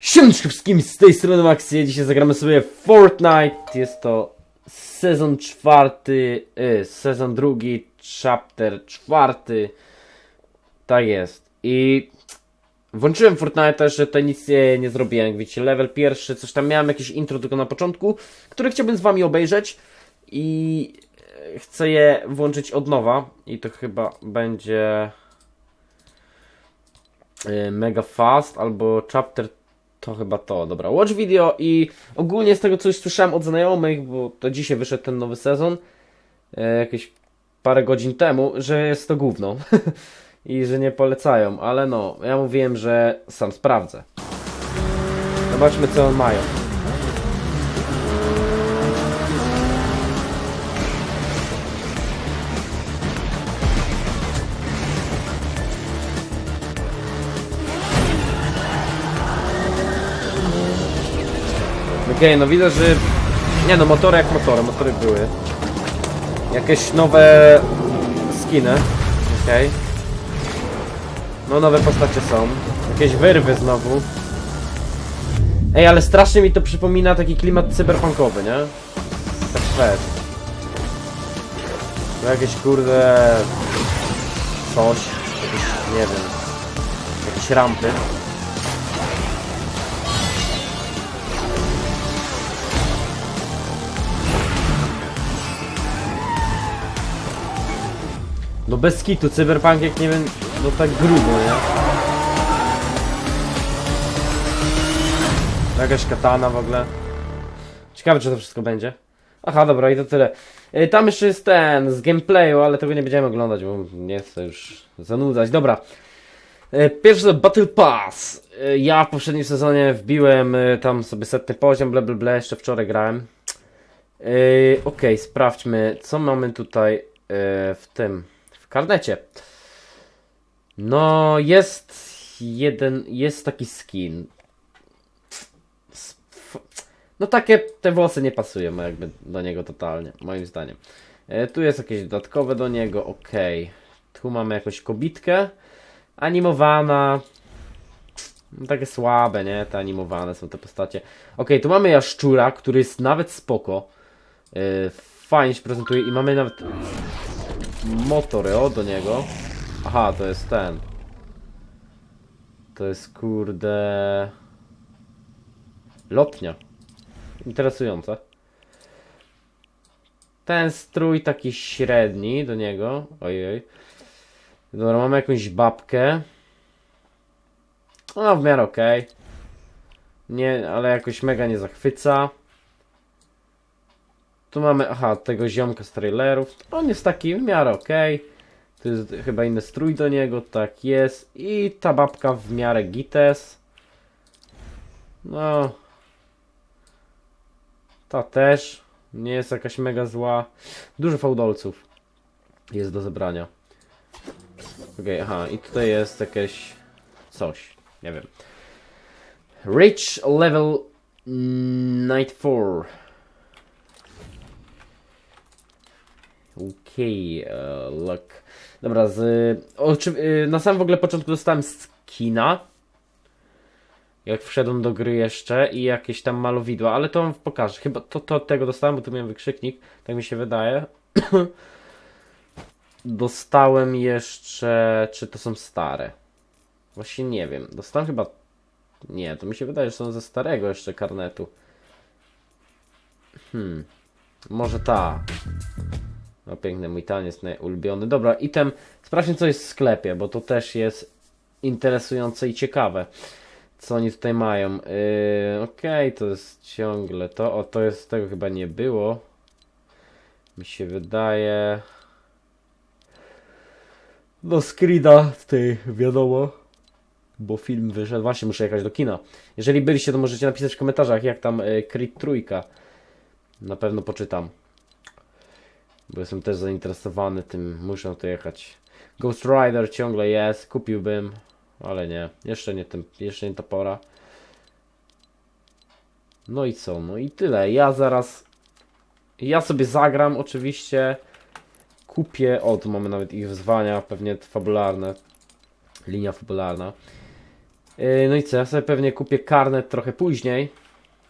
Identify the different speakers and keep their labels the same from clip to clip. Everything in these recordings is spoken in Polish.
Speaker 1: Siemczki wszystkim z tej strony Maxie, dzisiaj zagramy sobie Fortnite, jest to sezon czwarty, y, sezon drugi, chapter czwarty, tak jest. I włączyłem Fortnite też, że to nic nie, nie zrobiłem, jak level pierwszy, coś tam miałem jakieś intro tylko na początku, które chciałbym z wami obejrzeć i e, chcę je włączyć od nowa. I to chyba będzie y, Mega Fast albo Chapter to chyba to, dobra. Watch video i ogólnie z tego coś słyszałem od znajomych, bo to dzisiaj wyszedł ten nowy sezon, e, jakieś parę godzin temu, że jest to gówno i że nie polecają, ale no, ja mówiłem, że sam sprawdzę. Zobaczmy co mają. Okej, no widać, że... Nie no, motory jak motory, motory były. Jakieś nowe skiny. Okej. No nowe postacie są. Jakieś wyrwy znowu. Ej, ale strasznie mi to przypomina taki klimat cyberpunkowy, nie? Tak fest. No jakieś kurde... Coś. Jakieś, nie wiem. Jakieś rampy. No bez kitu, cyberpunk jak nie wiem, no tak grubo, nie? Jakaś katana w ogóle. Ciekawe, czy to wszystko będzie. Aha, dobra, i to tyle. Y, Tam jeszcze jest ten, z gameplayu, ale tego nie będziemy oglądać, bo nie chcę już zanudzać. Dobra. Y, Pierwszy Battle Pass. Y, Ja w poprzednim sezonie wbiłem tam sobie setny poziom, bla bla bla, jeszcze wczoraj grałem. Okej, sprawdźmy, co mamy tutaj w tym, karnecie. No, jest jeden, jest taki skin. No takie, te włosy nie pasują jakby do niego totalnie, moim zdaniem. Yy, tu jest jakieś dodatkowe do niego, okej. Tu mamy jakąś kobitkę, animowana. No, Takie słabe, nie? Te animowane są te postacie. Okej, tu mamy jaszczura, który jest nawet spoko. Yy, fajnie się prezentuje i mamy nawet motory o do niego. Aha, to jest ten. To jest kurde. Lotnia. Interesujące. Ten strój taki średni do niego. Ojej. Dobra, mamy jakąś babkę. No, w miarę okej. Nie, ale jakoś mega nie zachwyca. Tu mamy, aha, tego ziomka z trailerów. On jest taki w miarę okej. To jest chyba inny strój do niego, tak jest. I ta babka w miarę gites. No. Ta też. Nie jest jakaś mega zła. Dużo fałdolców jest do zebrania. Okej, aha, i tutaj jest jakieś coś. Nie wiem. Rich level Night 4. Okej, okay, luck. Dobra, z, oczy, y, na samym w ogóle początku dostałem skina. Jak wszedłem do gry jeszcze i jakieś tam malowidła, ale to wam pokażę. Chyba to, to tego dostałem, bo tu miałem wykrzyknik, tak mi się wydaje. dostałem jeszcze, czy to są stare? Właśnie nie wiem. Dostałem chyba, nie, to mi się wydaje, że są ze starego jeszcze karnetu. Hmm, może ta. No piękny mój taniec, ulubiony. Dobra, item. Sprawdźmy co jest w sklepie, bo to też jest interesujące i ciekawe. Co oni tutaj mają. Yy, Okej, to jest ciągle to. O, to jest, tego chyba nie było. Mi się wydaje. No, screena w tej, wiadomo. Bo film wyszedł. Właśnie, muszę jechać do kina. Jeżeli byliście, to możecie napisać w komentarzach, jak tam yy, Creed trójka. Na pewno poczytam. Bo jestem też zainteresowany tym, muszę to jechać. Ghost Rider ciągle jest, kupiłbym, ale nie, jeszcze nie, tym, jeszcze nie ta pora. No i co, no i tyle. Ja zaraz, ja sobie zagram oczywiście, kupię, o tu mamy nawet ich wyzwania, pewnie fabularne, linia fabularna. Yy, no i co, ja sobie pewnie kupię karnet trochę później.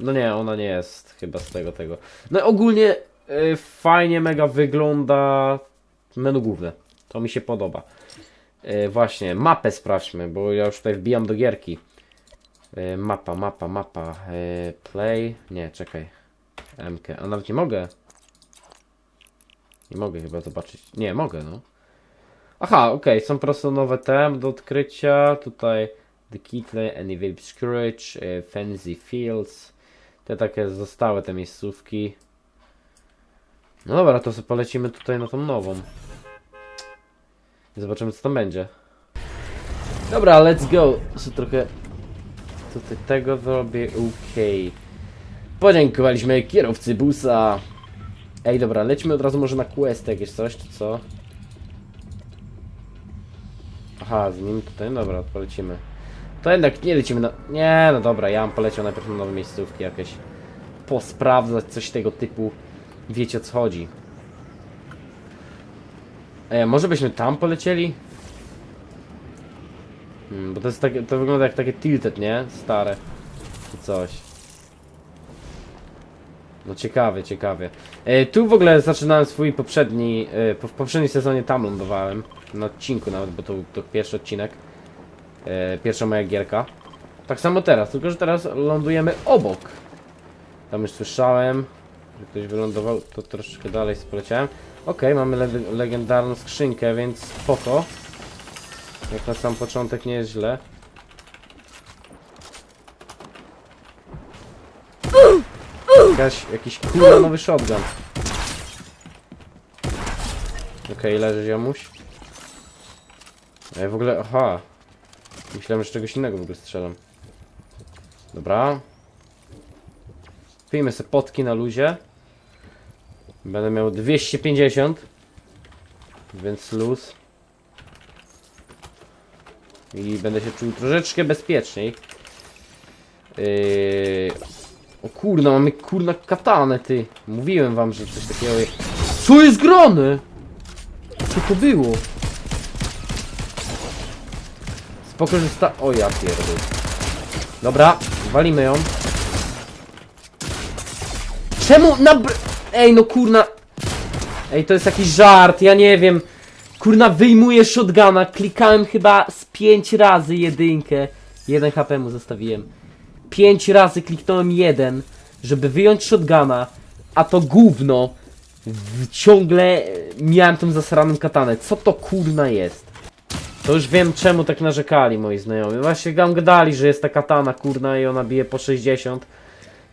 Speaker 1: No nie, ona nie jest chyba z tego tego. No ogólnie fajnie mega wygląda menu główne. To mi się podoba. Yy, właśnie, mapę sprawdźmy, bo ja już tutaj wbijam do gierki. Yy, mapa, mapa, mapa. Play. Nie, czekaj. MK. A nawet nie mogę. Nie mogę chyba zobaczyć. Nie, mogę, no. Aha, okej, są po prostu nowe tem do odkrycia. Tutaj The Kitle, Anyway Scourge, Fancy Fields. Te takie zostałe te miejscówki. No dobra, to sobie polecimy tutaj na tą nową. I zobaczymy co tam będzie. Dobra, let's go. So trochę tutaj tego zrobię, okej. Podziękowaliśmy kierowcy busa. Ej, dobra, lećmy od razu może na quest jakieś coś, czy co? Aha, z nim tutaj, dobra, polecimy. To jednak nie lecimy na... Nie, no dobra, ja bym poleciał najpierw na nowe miejscówki jakieś. Posprawdzać coś tego typu. Wiecie o co chodzi. A może byśmy tam polecieli? Hmm, bo to jest takie, to wygląda jak takie tilted, nie? Stare. Czy coś. No ciekawe, ciekawe. E, tu w ogóle zaczynałem swój poprzedni, e, po, w poprzednim sezonie tam lądowałem. Na odcinku nawet, bo to, to pierwszy odcinek. E, pierwsza moja gierka. Tak samo teraz, tylko że teraz lądujemy obok. Tam już słyszałem, że ktoś wylądował, to troszeczkę dalej poleciałem. Okej, mamy le legendarną skrzynkę, więc spoko. Jak na sam początek nie jest źle. Jakaś, jakiś kurwa nowy shotgun. Okej, leży ziomuś. Ja w ogóle, aha. Myślałem, że czegoś innego w ogóle strzelam. Dobra. Pijmy sobie potki na luzie. Będę miał 250. Więc luz. I będę się czuł troszeczkę bezpieczniej. Yy... O kurna, mamy kurna katanę, ty. Mówiłem wam, że coś takiego jest. Co jest grane? Co to było? Spoko, że sta... O ja pierdol. Dobra, walimy ją. Czemu na. Ej, no kurna... Ej, to jest jakiś żart, ja nie wiem. Kurna, wyjmuję shotguna, klikałem chyba z 5 razy jedynkę. Jeden HP mu zostawiłem. 5 razy kliknąłem jeden, żeby wyjąć shotguna, a to gówno ciągle miałem tą zasraną katanę. Co to kurna jest? To już wiem czemu tak narzekali moi znajomi. Właśnie tam gadali, że jest ta katana kurna i ona bije po 60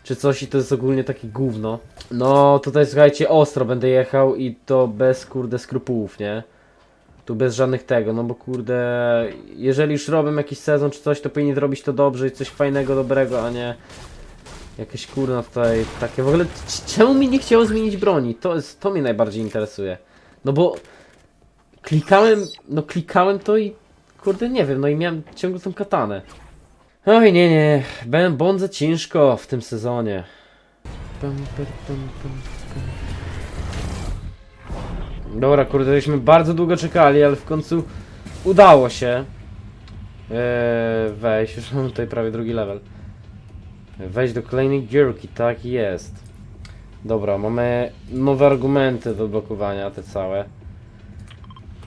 Speaker 1: czy coś i to jest ogólnie takie gówno. No tutaj słuchajcie, ostro będę jechał i to bez kurde skrupułów, nie? Tu bez żadnych tego, no bo kurde, jeżeli już robię jakiś sezon czy coś, to powinien robić to dobrze i coś fajnego, dobrego, a nie jakieś kurna tutaj takie. W ogóle czemu mi nie chciało zmienić broni? To jest, to mnie najbardziej interesuje. No bo klikałem, no klikałem to i kurde nie wiem, no i miałem ciągle tą katanę. Oj nie, nie, bądzę ciężko w tym sezonie. Dobra, kurde, żeśmy bardzo długo czekali, ale w końcu udało się eee, wejść. Już mamy tutaj prawie drugi level. Wejść do kolejnej gierki, tak jest. Dobra, mamy nowe argumenty do blokowania, te całe.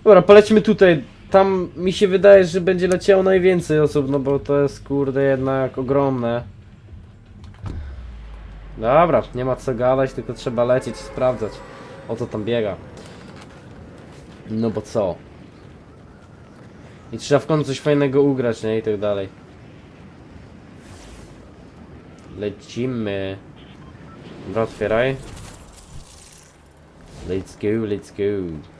Speaker 1: Dobra, polecimy tutaj. Tam mi się wydaje, że będzie leciało najwięcej osób, no bo to jest kurde jednak ogromne. Dobra, nie ma co gadać, tylko trzeba lecieć i sprawdzać o co tam biega. No bo co? I trzeba w końcu coś fajnego ugrać, nie? I tak dalej. Lecimy. Dobra, otwieraj. Let's go, let's go.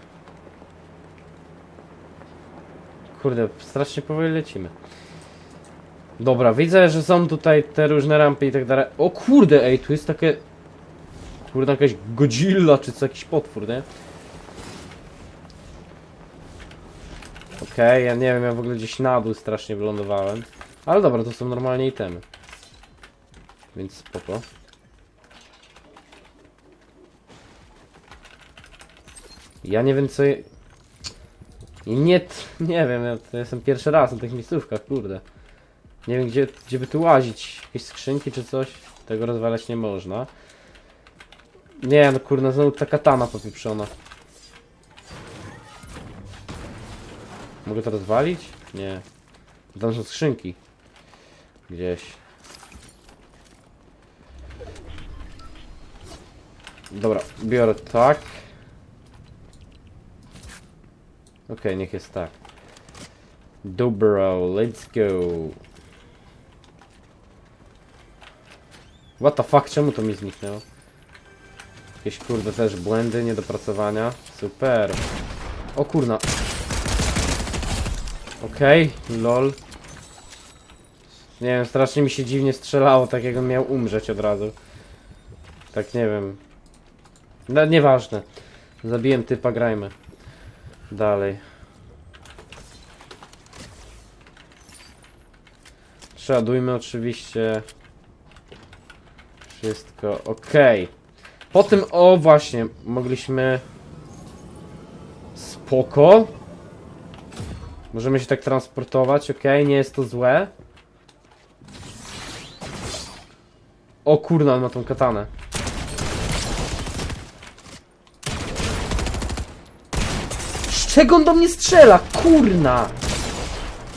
Speaker 1: Kurde, strasznie powoli lecimy. Dobra, widzę, że są tutaj te różne rampy i tak dalej. O kurde, ej, tu jest takie... Kurde, jakaś Godzilla, czy co, jakiś potwór, nie? Okej, ja nie wiem, ja w ogóle gdzieś na dół strasznie wylądowałem. Ale dobra, to są normalnie itemy. Więc spoko. Ja nie wiem co je... Nie, nie wiem, ja to jestem pierwszy raz na tych miejscówkach, kurde. Nie wiem, gdzie, gdzie by tu łazić. Jakieś skrzynki czy coś? Tego rozwalać nie można. Nie, no kurna, znowu ta katana popieprzona. Mogę to rozwalić? Nie. Tam są skrzynki. Gdzieś. Dobra, biorę tak. Okej, niech jest tak. Dobro, let's go. What the fuck, czemu to mi zniknęło? Jakieś kurde też błędy, niedopracowania. Super. O kurna. Okej, lol. Nie wiem, strasznie mi się dziwnie strzelało, tak jakbym miał umrzeć od razu. Tak nie wiem. No, nieważne. Zabiłem typa, grajmy. Dalej. Przeładujmy oczywiście. Wszystko ok. Po tym, o właśnie, mogliśmy. Spoko. Możemy się tak transportować, ok, nie jest to złe. O kurna, on ma tą katanę. Czego on do mnie strzela? Kurna!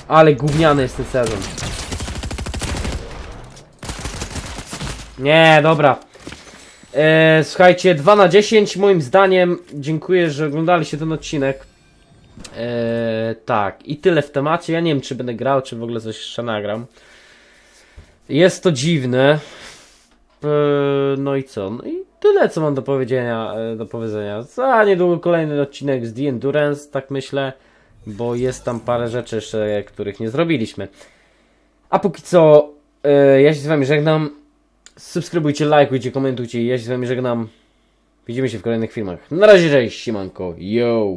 Speaker 1: Ale gówniany jest ten sezon. Nie, dobra. E, słuchajcie, 2 na 10 moim zdaniem. Dziękuję, że oglądaliście ten odcinek. E, tak, i tyle w temacie. Ja nie wiem, czy będę grał, czy w ogóle coś jeszcze nagram. Jest to dziwne. E, no i co? No i tyle, co mam do powiedzenia. e, Do powiedzenia. Za niedługo kolejny odcinek z The Endurance, tak myślę. Bo jest tam parę rzeczy jeszcze, których nie zrobiliśmy. A póki co, e, ja się z wami żegnam. Subskrybujcie, lajkujcie, komentujcie. Ja się z wami żegnam. Widzimy się w kolejnych filmach. Na razie, cześć, siemanko, yo!